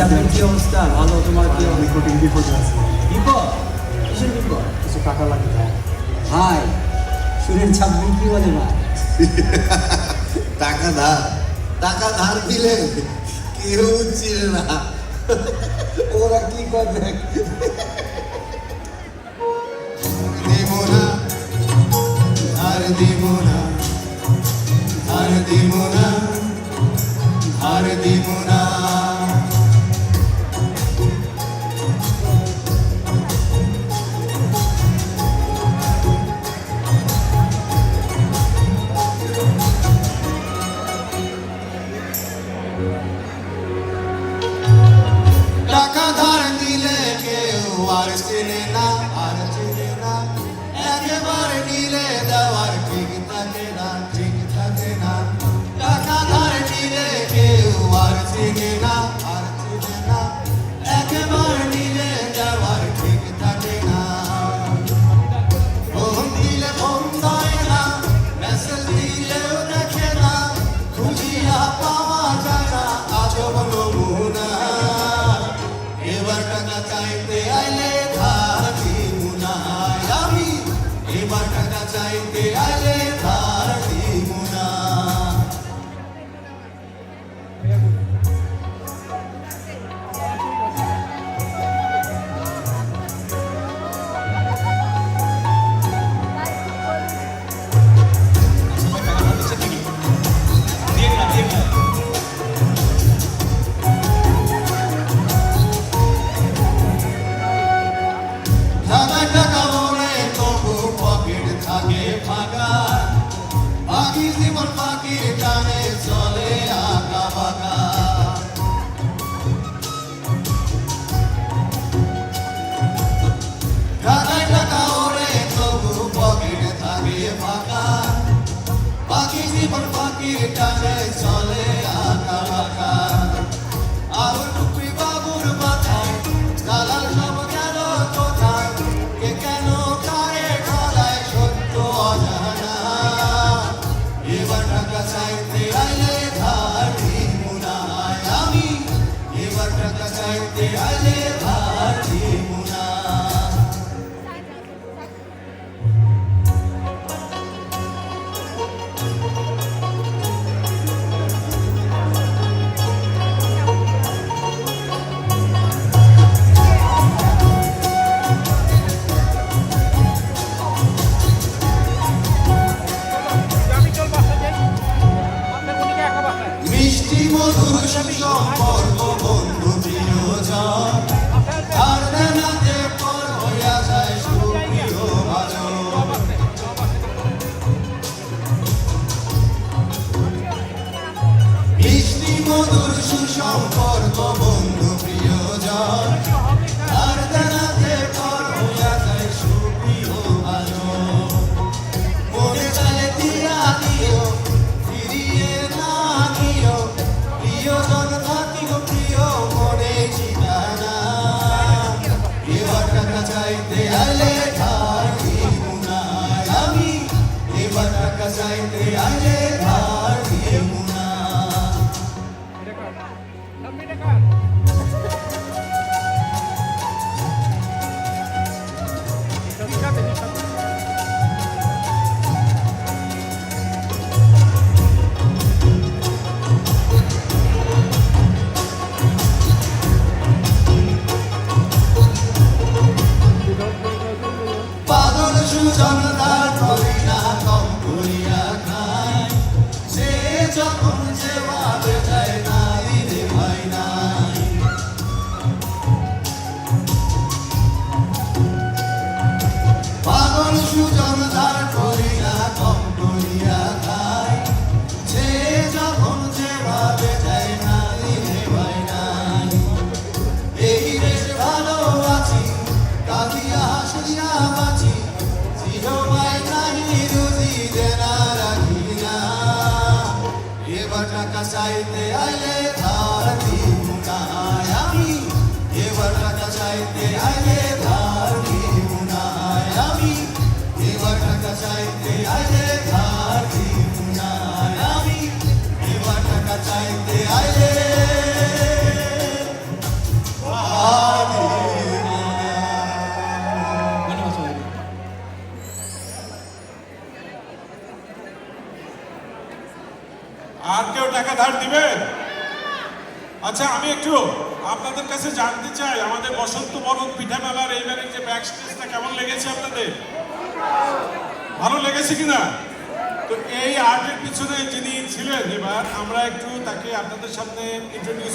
চাপের কি অবস্থা? ভালো তোমার কি কঠিন বিপদে আছি। বিপদ কিসের বিপদ কিছু টাকা লাগে ভাই। সুরের চাপ কি বলে ভাই। টাকা ধার। টাকা ধার দিলে কেউ চিনে না। ওরা কি করবে দেব না। ধার দেব না। ধার দেব না। ধার দেব না। টাকা ধার দিলে কেউ আর চেনে না আর চেনে না একেবারে নিলে দেওয়ার ঠিক থাকে না ঠিক থাকে না টাকা ধার দিলে কেউ আর চেনে না জীবন পাখির টানে মধুর সুসম্পর্ক এবার টাকা চাইতে আইলে ধার দিব না টাকা চাইতে আইলে ধার দিব না আমি। এবার টাকা চাইতে আইলে ধার দিব না আমি। এবার টাকা চাইতে আইলে ধার দিব না আমি। এবার টাকা চাইতে আইলে আর কেউ টাকা ধার দিবেন আচ্ছা আমি একটু আপনাদের কাছে জানতে চাই, আমাদের বসন্ত বরণ পিঠা মেলার এইবারের যে ব্যাক স্টেজটা কেমন লেগেছে আপনাদের? ভালো লেগেছে কিনা? তো এই আর্টের পিছনে যিনি ছিলেন, এবার আমরা একটু তাকে আপনাদের সামনে ইন্ট্রোডিউস